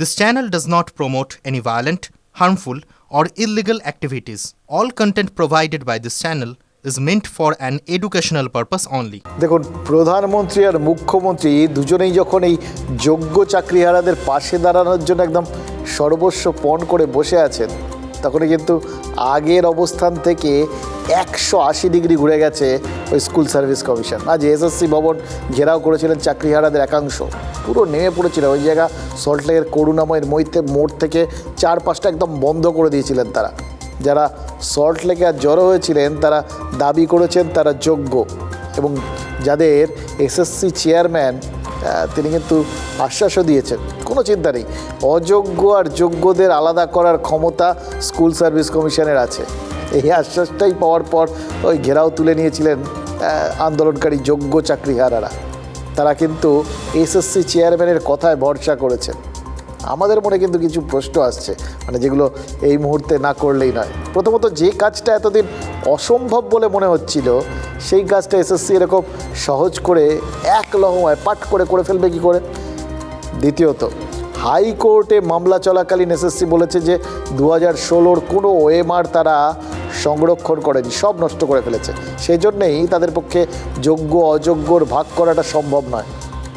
This channel does not promote any violent, harmful, or illegal activities. All content provided by this channel is meant for an educational purpose only. দেখুন প্রধানমন্ত্রী আর মুখ্যমন্ত্রী দুজনেই যখন এই যোগ্য চাকরিহারাদের পাশে দাঁড়ানোর জন্য একদম সর্বস্ব পণ করে বসে আছেন তখনই কিন্তু আগের অবস্থান থেকে একশো আশি ডিগ্রি ঘুরে গেছে ওই স্কুল সার্ভিস কমিশন। আজ এসএসসি ভবন ঘেরাও করেছিলেন চাকরিহারাদের একাংশ। পুরো নেমে পড়েছিল। ওই জায়গা সল্টলেকের করুণাময়ের মইতে মোড় থেকে চার পাঁচটা একদম বন্ধ করে দিয়েছিলেন তারা। যারা সল্ট লেকে আর জড়ো হয়েছিলেন, তারা দাবি করেছেন তারা যোগ্য। এবং যাদের এসএসসি চেয়ারম্যান তিনি কিন্তু আশ্বাসও দিয়েছেন। কোনো চিন্তা নেই। অযোগ্য আর যোগ্যদের আলাদা করার ক্ষমতা স্কুল সার্ভিস কমিশনের আছে। এই আশ্বাসটাই পাওয়ার পর ওই ঘেরাও তুলে নিয়েছিলেন আন্দোলনকারী যোগ্য চাকরিহারারা। তারা কিন্তু এসএসসি চেয়ারম্যানের কথায় ভরসা করেছেন। আমাদের মনে কিন্তু কিছু প্রশ্ন আসছে মানে যেগুলো এই মুহূর্তে না করলেই নয়। প্রথমত, যে কাজটা এতদিন অসম্ভব বলে মনে হচ্ছিল, সেই কাজটা এসএসসি এরকম সহজ করে এক লহমায় পাট করে করে ফেলবে কি করে? দ্বিতীয়ত, হাইকোর্টে মামলা চলাকালীন এসএসসি বলেছে যে দু হাজার ষোলোর কোনো ওএমআর তারা সংরক্ষণ করেনি, সব নষ্ট করে ফেলেছে। সেই জন্যেই তাদের পক্ষে যোগ্য অযোগ্যর ভাগ করাটা সম্ভব নয়।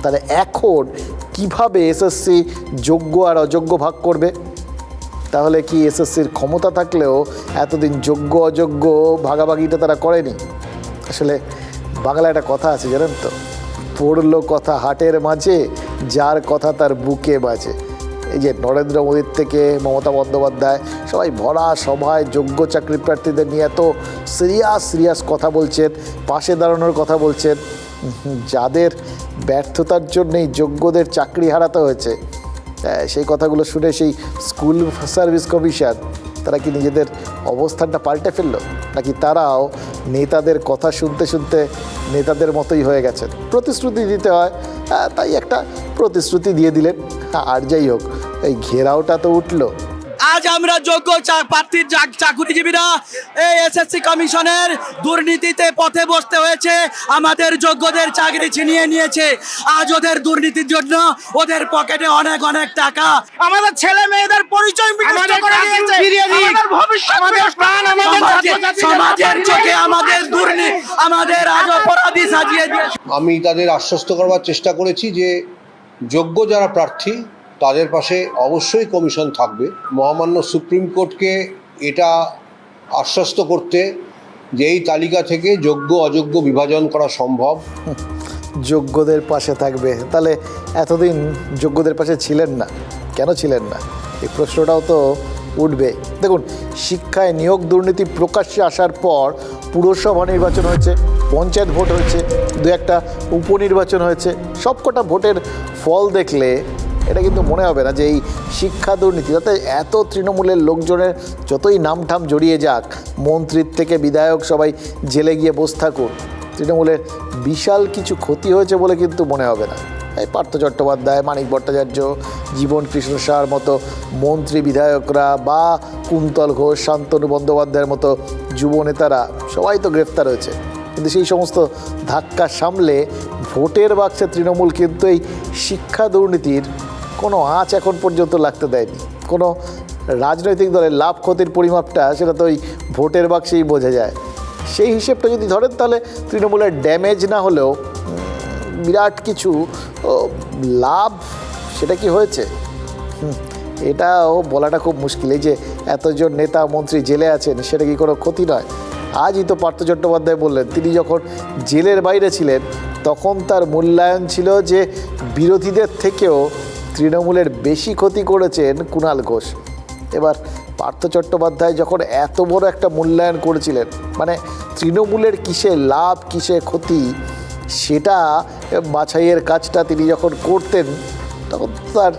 তাহলে এখন কীভাবে এসএসসি যোগ্য আর অযোগ্য ভাগ করবে? তাহলে কি এসএসসির ক্ষমতা থাকলেও এতদিন যোগ্য অযোগ্য ভাগাভাগিটা তারা করেনি? আসলে বাংলায় একটা কথা আছে জানেন তো, পড়ল কথা হাটের মাঝে যার কথা তার বুকে বাজে। এই যে নরেন্দ্র মোদীর থেকে মমতা বন্দ্যোপাধ্যায়, সবাই ভরা সভায় যোগ্য চাকরি প্রার্থীদের নিয়ে এত সিরিয়াস সিরিয়াস কথা বলছেন, পাশে দাঁড়ানোর কথা বলছেন। যাদের ব্যর্থতার জন্যেই যোগ্যদের চাকরি হারাতে হয়েছে সেই কথাগুলো শুনে সেই স্কুল সার্ভিস কমিশন তারা কি নিজেদের অবস্থানটা পাল্টে ফেলল? নাকি তারাও নেতাদের কথা শুনতে শুনতে নেতাদের মতোই হয়ে গেছেন। প্রতিশ্রুতি দিতে হয় তাই একটা প্রতিশ্রুতি দিয়ে দিলেন। আর যাই হোক, এই ঘেরাওটা তো উঠল। আজ আমরা যোগ্য প্রার্থীর চাক- চাকুরিজীবীরা এই এসএসসি কমিশনের দুর্নীতিতে পথে বসতে হয়েছে। আমাদের যোগ্যদের চাকরি ছিনিয়ে নিয়েছে। আজ ওদের দুর্নীতির জন্য ওদের পকেটে অনেক অনেক টাকা। আমাদের ছেলে মেয়েদের পরিচয় বিনষ্ট করে দিয়েছে। আমাদের ভবিষ্যৎ আমাদের প্রাণ আমাদের সমাজে- ছাত্রছাত্রীদের সমাজের চোখে আমাদের দুর্নীতি আমাদের আজ অপরাধী সাজিয়ে আমি তাদের আশ্বস্ত করবার চেষ্টা করেছি যে যোগ্য যারা প্রার্থী তাদের পাশে অবশ্যই কমিশন থাকবে। মহামান্য সুপ্রিম কোর্টকে এটা আশ্বস্ত করতে যে এই তালিকা থেকে যোগ্য, অযোগ্য বিভাজন করা সম্ভব। যোগ্যদের পাশে থাকবে। তাহলে এতদিন যোগ্যদের পাশে ছিলেন না। কেন ছিলেন না? এই প্রশ্নটাও তো উঠবে। দেখুন, শিক্ষায় নিয়োগ দুর্নীতি প্রকাশ্যে আসার পর পুরসভা নির্বাচন হয়েছে, পঞ্চায়েত ভোট হয়েছে, দু একটা উপনির্বাচন হয়েছে, সবকটা ভোটের ফল দেখলে এটা কিন্তু মনে হবে না যে এই শিক্ষা দুর্নীতি যাতে এত তৃণমূলের লোকজনের যতই নামঠাম জড়িয়ে যাক, মন্ত্রীর থেকে বিধায়ক সবাই জেলে গিয়ে বসে থাকুন তৃণমূলের বিশাল কিছু ক্ষতি হয়েছে বলে কিন্তু মনে হবে না। এই পার্থ চট্টোপাধ্যায়, মানিক ভট্টাচার্য, জীবন কৃষ্ণ সাহার মতো মন্ত্রী বিধায়করা বা কুন্তল ঘোষ, শান্তনু বন্দ্যোপাধ্যায়ের মতো যুব নেতারা সবাই তো গ্রেফতার হয়েছে। কিন্তু সেই সমস্ত ধাক্কা সামলে ভোটের বাক্সে তৃণমূল কিন্তু এই শিক্ষা দুর্নীতির কোনো আঁচ এখন পর্যন্ত লাগতে দেয়নি। কোনো রাজনৈতিক দলের লাভ ক্ষতির পরিমাপটা সেটা তো ওই ভোটের বাক্সেই বোঝা যায়। সেই হিসেবটা যদি ধরেন তাহলে তৃণমূলের ড্যামেজ না হলেও বিরাট কিছু লাভ সেটা কি হয়েছে? এটাও বলাটা খুব মুশকিল। এই যে এতজন নেতা, মন্ত্রী জেলে আছেন, সেটা কি কোনো ক্ষতি নয়? আজই তো পার্থ চট্টোপাধ্যায় বললেন, তিনি যখন জেলের বাইরে ছিলেন, তখন তার মূল্যায়ন ছিল যে বিরোধীদের থেকেও তৃণমূলের বেশি ক্ষতি করেছেন কুণাল ঘোষ। এবার পার্থ চট্টোপাধ্যায় যখন এত বড় একটা মূল্যায়ন করেছিলেন মানে তৃণমূলের কিসে লাভ কিসে ক্ষতি সেটা বাছাইয়ের কাজটা তিনি যখন করতেন তখন তার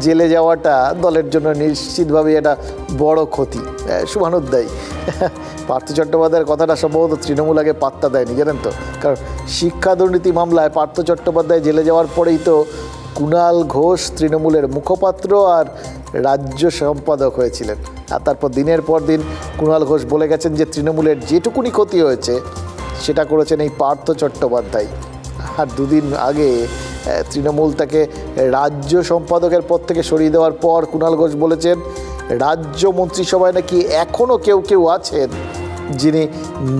জেলে যাওয়াটা দলের জন্য নিশ্চিতভাবে এটা বড় ক্ষতি। আহ, শুভানুধ্যায়ী। পার্থ চট্টোপাধ্যায়ের কথাটা সম্ভবত তৃণমূল আগে পাত্তা দেয়নি জানেন তো? কারণ শিক্ষা দুর্নীতি মামলায় পার্থ চট্টোপাধ্যায় জেলে যাওয়ার পরেই তো কুণাল ঘোষ তৃণমূলের মুখপাত্র আর রাজ্য সম্পাদক হয়েছিলেন। আর তারপর দিনের পর দিন কুণাল ঘোষ বলে গেছেন যে তৃণমূলের যেটুকুনি ক্ষতি হয়েছে, সেটা করেছেন এই পার্থ চট্টোপাধ্যায়। আর দুদিন আগে তৃণমূল তাকে রাজ্য সম্পাদকের পদ থেকে সরিয়ে দেওয়ার পর কুণাল ঘোষ বলেছেন, রাজ্য মন্ত্রিসভায় নাকি এখনও কেউ কেউ আছেন যিনি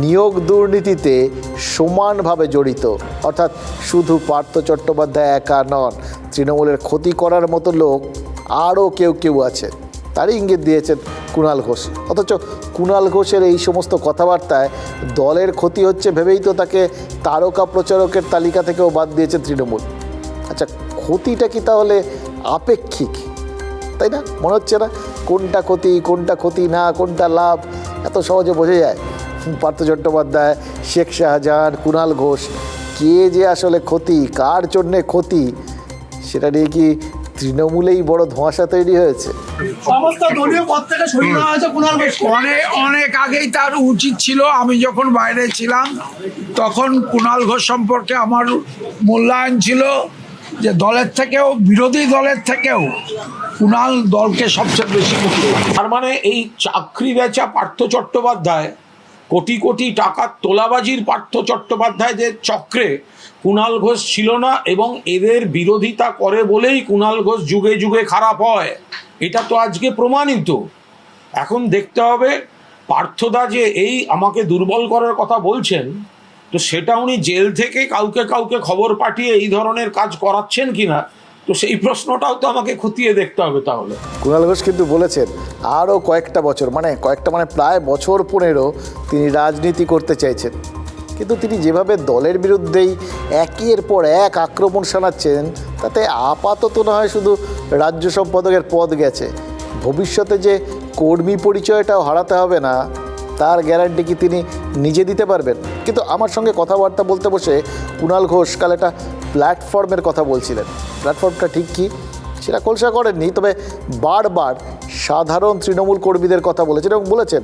নিয়োগ দুর্নীতিতে সমানভাবে জড়িত। অর্থাৎ শুধু পার্থ চট্টোপাধ্যায় একা নন তৃণমূলের ক্ষতি করার মতো লোক আরও কেউ কেউ আছে। তারই ইঙ্গিত দিয়েছেন কুণাল ঘোষ। অথচ কুণাল ঘোষের এই সমস্ত কথাবার্তায় দলের ক্ষতি হচ্ছে ভেবেই তো তাকে তারকা প্রচারকের তালিকা থেকেও বাদ দিয়েছে তৃণমূল। আচ্ছা ক্ষতিটা কি তাহলে আপেক্ষিক? তাই না? মনে হচ্ছে না? কোনটা ক্ষতি কোনটা ক্ষতি না, কোনটা লাভ? এত সহজে বোঝা যায়। পার্থ চট্টোপাধ্যায়, শেখ শাহজাহান, কুণাল ঘোষ, কে যে আসলে ক্ষতি, কার জন্যে ক্ষতি? সেটা নিয়ে কি তৃণমূলেই বড় ধোঁয়াশা তৈরি হয়েছে? সমস্ত দলীয় পদ থেকে সরিয়ে দেওয়া হয়েছে কুণাল অনেক অনেক আগেই তার উচিত ছিল আমি যখন বাইরে ছিলাম তখন কুণাল ঘোষ সম্পর্কে আমার মূল্যায়ন ছিল যে দলের থেকেও বিরোধী দলের থেকেও কুণাল দলকে সবচেয়ে বেশি তার মানে এই চাকরি বেচা পার্থ চট্টোপাধ্যায় কোটি কোটি টাকার তোলাবাজির পার্থ চট্টোপাধ্যায়দের চক্রে কুণাল ঘোষ ছিল না এবং এদের বিরোধিতা করে বলেই কুণাল ঘোষ যুগে যুগে খারাপ হয়। এটা তো আজকে প্রমাণিত। এখন দেখতে হবে, পার্থদা যে এই আমাকে দুর্বল করার কথা বলছেন, তো সেটা উনি জেল থেকে কাউকে কাউকে খবর পাঠিয়ে এই ধরনের কাজ করাচ্ছেন কিনা তো সেই প্রশ্নটাও তো আমাকে খতিয়ে দেখতে হবে তাহলে। কুণাল ঘোষ কিন্তু বলেছেন, আরও কয়েকটা বছর মানে কয়েকটা মানে প্রায় বছর পনেরো তিনি রাজনীতি করতে চাইছেন। কিন্তু তিনি যেভাবে দলের বিরুদ্ধেই একের পর এক আক্রমণ শানাচ্ছেন, তাতে আপাতত না হয় শুধু রাজ্য সম্পাদকের পদ গেছে। ভবিষ্যতে যে কর্মী পরিচয়টাও হারাতে হবে না, তার গ্যারান্টি কি তিনি নিজে দিতে পারবেন? কিন্তু আমার সঙ্গে কথাবার্তা বলতে বসে কুণাল ঘোষ কাল একটা প্ল্যাটফর্মের কথা বলছিলেন। প্ল্যাটফর্মটা ঠিক কী? সেটা খোলসা করেননি, তবে বারবার সাধারণ তৃণমূল কর্মীদের কথা বলেছেন এবং বলেছেন,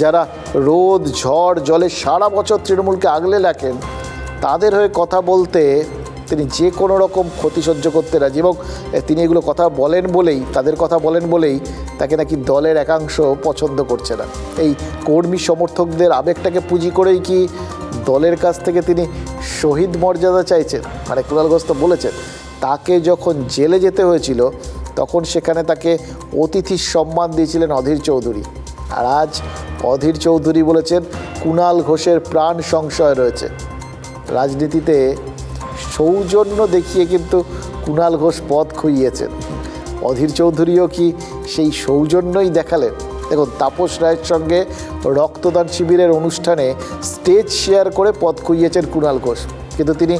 যারা রোদ, ঝড়, জলে সারা বছর তৃণমূলকে আগলে রাখেন, তাদের হয়ে কথা বলতে তিনি যে কোনো রকম ক্ষতি সহ্য করতে রাজি এবং তিনি এগুলো কথা বলেন বলেই, তাদের কথা বলেন বলেই তাকে নাকি দলের একাংশ পছন্দ করছে না। এই কর্মী সমর্থকদের আবেগটাকে পুঁজি করেই কি দলের কাছ থেকে তিনি শহীদ মর্যাদা চাইছেন? মানে কুণাল ঘোষ তো বলেছেন তাকে যখন জেলে যেতে হয়েছিল, তখন সেখানে তাকে অতিথির সম্মান দিয়েছিলেন অধীর চৌধুরী। আর আজ অধীর চৌধুরী বলেছেন, কুণাল ঘোষের প্রাণ সংশয় রয়েছে। রাজনীতিতে সৌজন্য দেখিয়ে কিন্তু কুণাল ঘোষ পথ খুইয়েছেন। অধীর চৌধুরীও কি সেই সৌজন্যই দেখালেন? দেখুন, তাপস রায়ের সঙ্গে রক্তদান শিবিরের অনুষ্ঠানে স্টেজ শেয়ার করে পথ খুইয়েছেন কুণাল ঘোষ। কিন্তু তিনি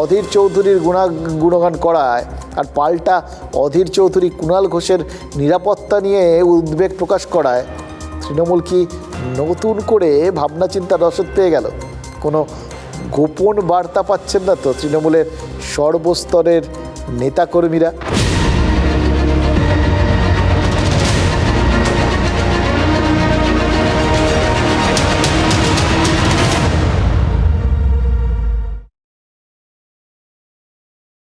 অধীর চৌধুরীর গুণা গুণগান করায় আর পাল্টা অধীর চৌধুরী কুণাল ঘোষের নিরাপত্তা নিয়ে উদ্বেগ প্রকাশ করায়। তৃণমূল কি নতুন করে ভাবনা চিন্তা রসদ পেয়ে গেল? কোনো গোপন বার্তা পাচ্ছেন না তো তৃণমূলের সর্বস্তরের নেতাকর্মীরা।